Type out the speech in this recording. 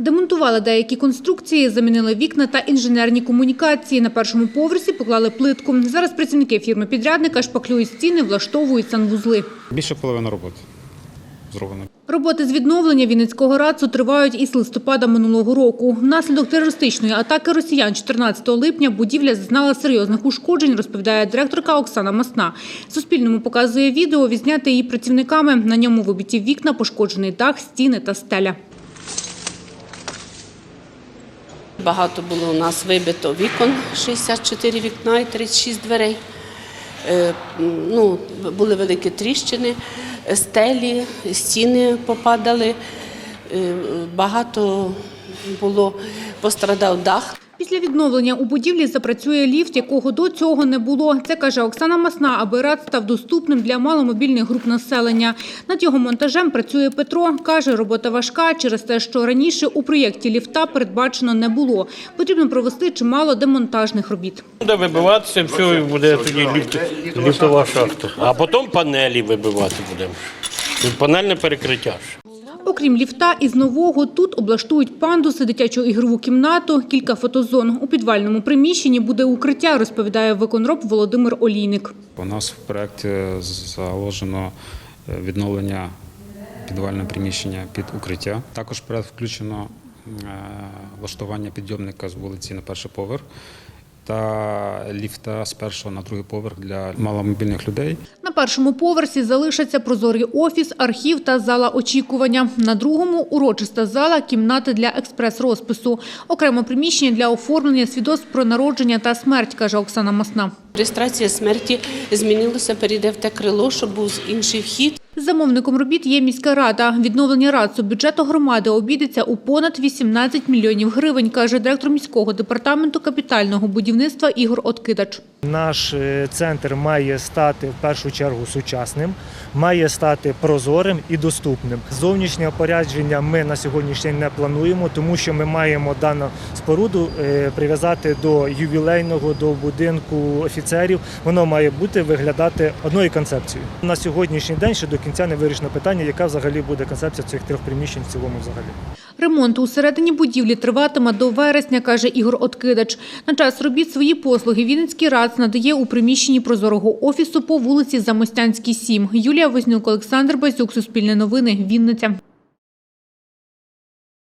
Демонтували деякі конструкції, замінили вікна та інженерні комунікації. На першому поверсі поклали плитку. Зараз працівники фірми-підрядника шпаклюють стіни, влаштовують санвузли. Більше половини роботи зроблено. Роботи з відновлення Вінницького радцу тривають із листопада минулого року. Внаслідок терористичної атаки росіян 14 липня будівля зазнала серйозних ушкоджень, розповідає директорка Оксана Масна. Суспільному показує відео, відзняте її працівниками. На ньому вибиті вікна, пошкоджений дах, стіни та стеля. Багато було у нас вибито вікон, 64 вікна і 36 дверей. Е, Ну, були великі тріщини, стелі, стіни попадали. Е, Багато було, пострадав дах. Після відновлення у будівлі запрацює ліфт, якого до цього не було. Це каже Оксана Масна, аби рад став доступним для маломобільних груп населення. Над його монтажем працює Петро. Каже, робота важка через те, що раніше у проєкті ліфта передбачено не було. Потрібно провести чимало демонтажних робіт. Буде вибиватися, все, і буде тоді ліфт, ліфтова шахта. А потім панелі вибивати будемо. Панельне перекриття. Окрім ліфта, із нового тут облаштують пандуси, дитячу ігрову кімнату, кілька фотозон. У підвальному приміщенні буде укриття, розповідає виконроб Володимир Олійник. У нас в проєкті заложено е, відновлення підвального приміщення під укриття. Також проєкт включено е, влаштування підйомника з вулиці на перший поверх та ліфта з першого на другий поверх для маломобільних людей. На першому поверсі залишаться прозорий офіс, архів та зала очікування. На другому – урочиста зала, кімнати для експрес-розпису. Окремо приміщення для оформлення свідоцтв про народження та смерть, каже Оксана Масна. Реєстрація смерті змінилася, перейде в те крило, щоб був інший вхід. Замовником робіт є міська рада. Відновлення РАЦу бюджету громади обійдеться у понад 18 мільйонів гривень, каже директор міського департаменту капітального будівництва Ігор Откидач. Наш е, центр має стати в першу чергу сучасним, має стати прозорим і доступним. Зовнішнє опорядження ми на сьогоднішній день не плануємо, тому що ми маємо дану споруду е, прив'язати до ювілейного, до будинку офіцерів. Воно має бути виглядати одною концепцією. На сьогоднішній день ще до кінця не вирішено питання, яка взагалі буде концепція цих трьох приміщень в цілому взагалі. Ремонт у середині будівлі триватиме до вересня, каже Ігор Откидач. На час робіт свої послуги Вінницький РАЦ надає у приміщенні прозорого офісу по вулиці Замостянській, 7. Юлія Вознюк, Олександр Базюк, Суспільне новини, Вінниця.